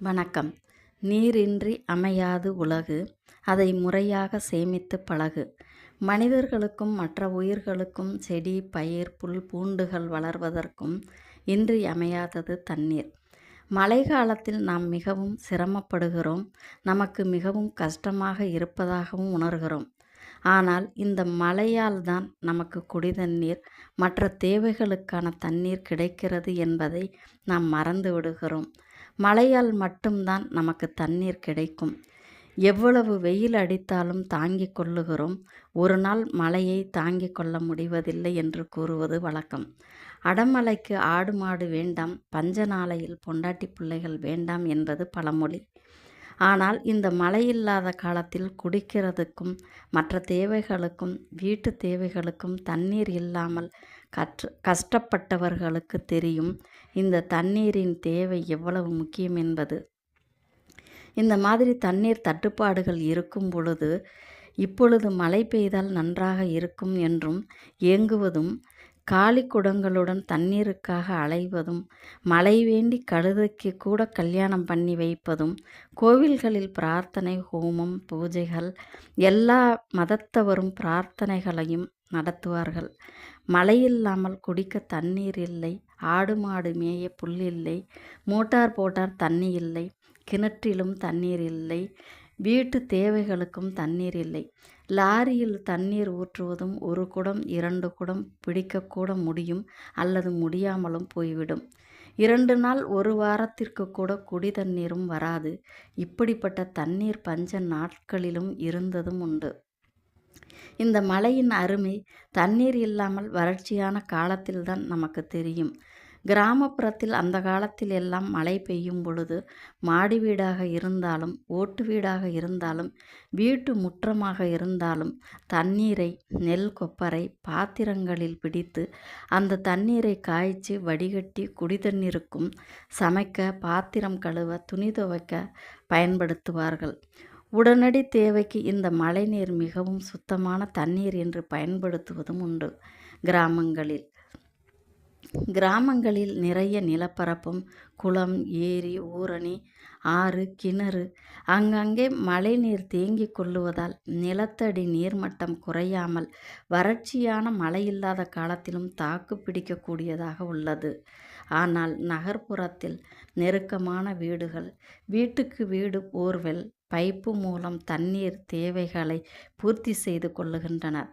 வணக்கம். நீரின்றி அமையாது உலகு அதை முறையாக சேமித்து பழகு. மனிதர்களுக்கும் மற்ற உயிர்களுக்கும் செடி பயிர் புல் பூண்டுகள் வளர்வதற்கும் இன்றி அமையாதது தண்ணீர். மழை காலத்தில் நாம் மிகவும் சிரமப்படுகிறோம் நமக்கு மிகவும் கஷ்டமாக இருப்பதாகவும் உணர்கிறோம். ஆனால் இந்த மழையால் தான் நமக்கு குடி தண்ணீர் மற்ற தேவைகளுக்கான தண்ணீர் கிடைக்கிறது என்பதை நாம் மறந்து விடுகிறோம். மழையால் மட்டும்தான் நமக்கு தண்ணீர் கிடைக்கும். எவ்வளவு வெயில் அடித்தாலும் தாங்கிக் கொள்ளுகிறோம். ஒரு நாள் மழையை தாங்கிக் கொள்ள முடிவதில்லை என்று கூறுவது வழக்கம். அடமலைக்கு ஆடு மாடு வேண்டாம் பஞ்ச நாளையில் பொண்டாட்டி பிள்ளைகள் வேண்டாம் என்பது பழமொழி. ஆனால் இந்த மழை இல்லாத காலத்தில் குடிக்கிறதுக்கும் மற்ற தேவைகளுக்கும் வீட்டு தேவைகளுக்கும் தண்ணீர் இல்லாமல் கற்று கஷ்டப்பட்டவர்களுக்கு தெரியும் இந்த தண்ணீரின் தேவை எவ்வளவு முக்கியம் என்பது. இந்த மாதிரி தண்ணீர் தட்டுப்பாடுகள் இருக்கும் பொழுது இப்பொழுது மழை பெய்தால் நன்றாக இருக்கும் என்றும் ஏங்குவதும் காலி குடங்களுடன் தண்ணீருக்காக அலைவதும் மழை வேண்டி கழுதைக்கு கூட கல்யாணம் பண்ணி வைப்பதும் கோவில்களில் பிரார்த்தனை ஹோமம் பூஜைகள் எல்லா மதத்தவரும் பிரார்த்தனைகளையும் நடத்துவார்கள். மழை இல்லாமல் குடிக்க தண்ணீர் இல்லை. ஆடு மாடு மேய புல் இல்லை. மோட்டார் போட்டார் தண்ணி இல்லை. கிணற்றிலும் தண்ணீர் இல்லை. வீட்டு தேவைகளுக்கும் தண்ணீர் இல்லை. லாரியில் தண்ணீர் ஊற்றுவதும் ஒரு குடம் இரண்டு குடம் பிடிக்கக்கூட முடியும் அல்லது முடியாமலும் போய்விடும். இரண்டு நாள் ஒரு வாரத்திற்கு கூட குடி தண்ணீரும் வராது. இப்படிப்பட்ட தண்ணீர் பஞ்ச நாட்களிலும் இருந்ததும் உண்டு. இந்த மழையின் அருமை தண்ணீர் இல்லாமல் வறட்சியான காலத்தில்தான் நமக்கு தெரியும். கிராமப்புறத்தில் அந்த காலத்தில் எல்லாம் மழை பெய்யும் பொழுது மாடி வீடாக இருந்தாலும் ஓட்டு வீடாக இருந்தாலும் வீட்டு முற்றமாக இருந்தாலும் தண்ணீரை நெல் கொப்பரை பாத்திரங்களில் பிடித்து அந்த தண்ணீரை காய்ச்சி வடிகட்டி குடி தண்ணீருக்கும் சமைக்க பாத்திரம் கழுவ துணி துவைக்க பயன்படுத்துவார்கள். உடனடி தேவைக்கு இந்த மழைநீர் மிகவும் சுத்தமான தண்ணீர் என்று பயன்படுத்துவதும் உண்டு. கிராமங்களில். கிராமங்களில் நிறைய நிலப்பரப்பும் குளம் ஏரி ஊரணி ஆறு கிணறு அங்கங்கே மழைநீர் தேங்கிக் கொள்ளுவதால் நிலத்தடி நீர்மட்டம் குறையாமல் வறட்சியான மழை இல்லாத காலத்திலும் தாக்கு பிடிக்கக்கூடியதாக உள்ளது. ஆனால் நகர்ப்புறத்தில் நெருக்கமான வீடுகள் வீட்டுக்கு வீடு போர்வெல் பைப்பு மூலம் தண்ணீர் தேவைகளை பூர்த்தி செய்து கொள்ளுகின்றனர்.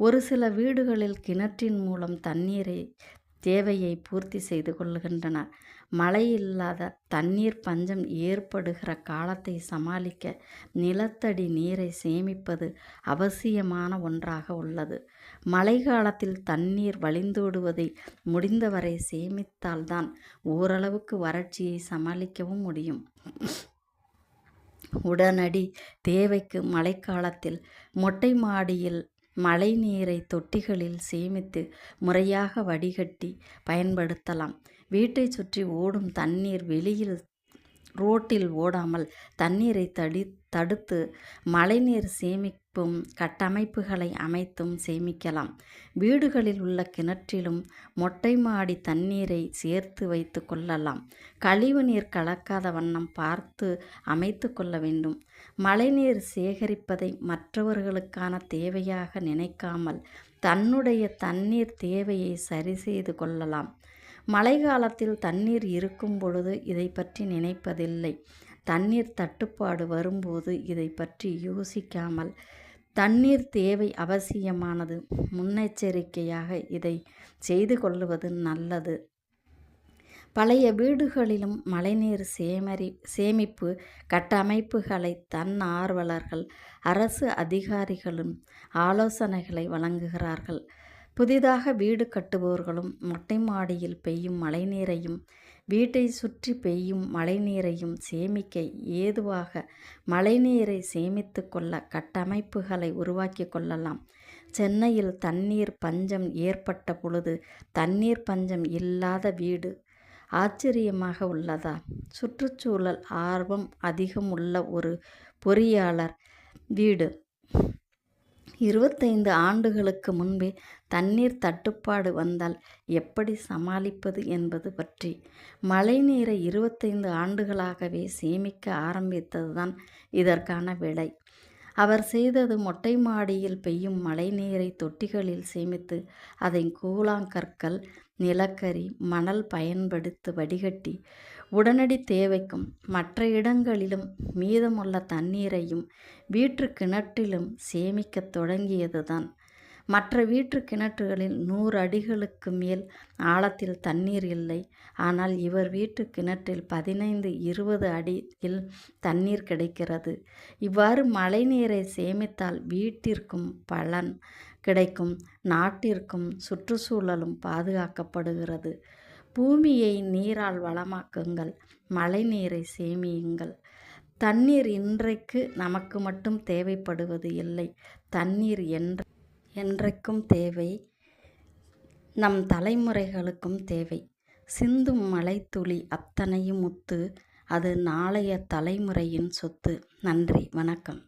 ஒரு சில வீடுகளில் கிணற்றின் மூலம் தண்ணீரை தேவையை பூர்த்தி செய்து கொள்ளுகின்றனர். மழை இல்லாத தண்ணீர் பஞ்சம் ஏற்படுகிற காலத்தை சமாளிக்க நிலத்தடி நீரை சேமிப்பது அவசியமான ஒன்றாக உள்ளது. மழை காலத்தில் தண்ணீர் வழிந்தோடுவதை முடிந்தவரை சேமித்தால்தான் ஓரளவுக்கு வறட்சியை சமாளிக்கவும் முடியும். உடனடி தேவைக்கு மழைக்காலத்தில் மொட்டை மாடியில் மழை நீரை தொட்டிகளில் சேமித்து முறையாக வடிகட்டி பயன்படுத்தலாம். வீட்டை சுற்றி ஓடும் தண்ணீர் வெளியில் ரோட்டில் ஓடாமல் தண்ணீரை தடி தடுத்து மழைநீர் சேமிப்பும் கட்டமைப்புகளை அமைத்தும் சேமிக்கலாம். வீடுகளில் உள்ள கிணற்றிலும் மொட்டை மாடி தண்ணீரை சேர்த்து வைத்து கொள்ளலாம். கழிவு நீர் கலக்காத வண்ணம் பார்த்து அமைத்து கொள்ள வேண்டும். மழைநீர் சேகரிப்பதை மற்றவர்களுக்கான தேவையாக நினைக்காமல் தன்னுடைய தண்ணீர் தேவையை சரி செய்து கொள்ளலாம். மழை காலத்தில் தண்ணீர் இருக்கும் பொழுது இதை பற்றி நினைப்பதில்லை. தண்ணீர் தட்டுப்பாடு வரும்போது இதை பற்றி யோசிக்காமல் தண்ணீர் தேவை அவசியமானது. முன்னெச்சரிக்கையாக இதை செய்து கொள்வது நல்லது. பழைய வீடுகளிலும் மழைநீர் சேமரி சேமிப்பு கட்டமைப்புகளை தன்னார்வலர்கள் அரசு அதிகாரிகளும் ஆலோசனைகளை வழங்குகிறார்கள். புதிதாக வீடு கட்டுபவர்களும் மொட்டை மாடியில் பெய்யும் மழைநீரையும் வீட்டை சுற்றி பெய்யும் மழைநீரையும் சேமிக்க ஏதுவாக மழைநீரை சேமித்து கொள்ள கட்டமைப்புகளை உருவாக்கி கொள்ளலாம். சென்னையில் தண்ணீர் பஞ்சம் ஏற்பட்ட பொழுது தண்ணீர் பஞ்சம் இல்லாத வீடு ஆச்சரியமாக உள்ளதா? சுற்றுச்சூழல் ஆர்வம் அதிகம் உள்ள ஒரு பொறியாளர் வீடு. இருபத்தைந்து ஆண்டுகளுக்கு முன்பே தண்ணீர் தட்டுப்பாடு வந்தால் எப்படி சமாளிப்பது என்பது பற்றி. மழைநீரை இருபத்தைந்து ஆண்டுகளாகவே சேமிக்க ஆரம்பித்ததுதான் இதற்கான விடை. அவர் செய்தது மொட்டை மாடியில் பெய்யும் மழைநீரை தொட்டிகளில் சேமித்து அதை கூழாங்கற்கள் நிலக்கரி மணல் பயன்படுத்தி வடிகட்டி உடனடி தேவைக்கும் மற்ற இடங்களிலும் மீதமுள்ள தண்ணீரையும் வீட்டு கிணற்றிலும் சேமிக்கத் தொடங்கியதுதான். மற்ற வீட்டு கிணற்றுகளில் நூறு அடிகளுக்கு மேல் ஆழத்தில் தண்ணீர் இல்லை. ஆனால் இவர் வீட்டு கிணற்றில் பதினைந்து இருபது அடியில் தண்ணீர் கிடைக்கிறது. இவ்வாறு மழைநீரை சேமித்தால் வீட்டிற்கும் பலன் கிடைக்கும் நாட்டிற்கும் சுற்றுச்சூழலும் பாதுகாக்கப்படுகிறது. பூமியை நீரால் வளமாக்குங்கள் மழைநீரை சேமியுங்கள். தண்ணீர் இன்றைக்கு நமக்கு மட்டும் தேவைப்படுவது இல்லை தண்ணீர் என்ற என்றைக்கும் தேவை. நம் தலைமுறைகளுக்கும் தேவை. சிந்தும் மலைத்துளி அத்தனையும் முத்து அது நாளைய தலைமுறையின் சொத்து. நன்றி வணக்கம்.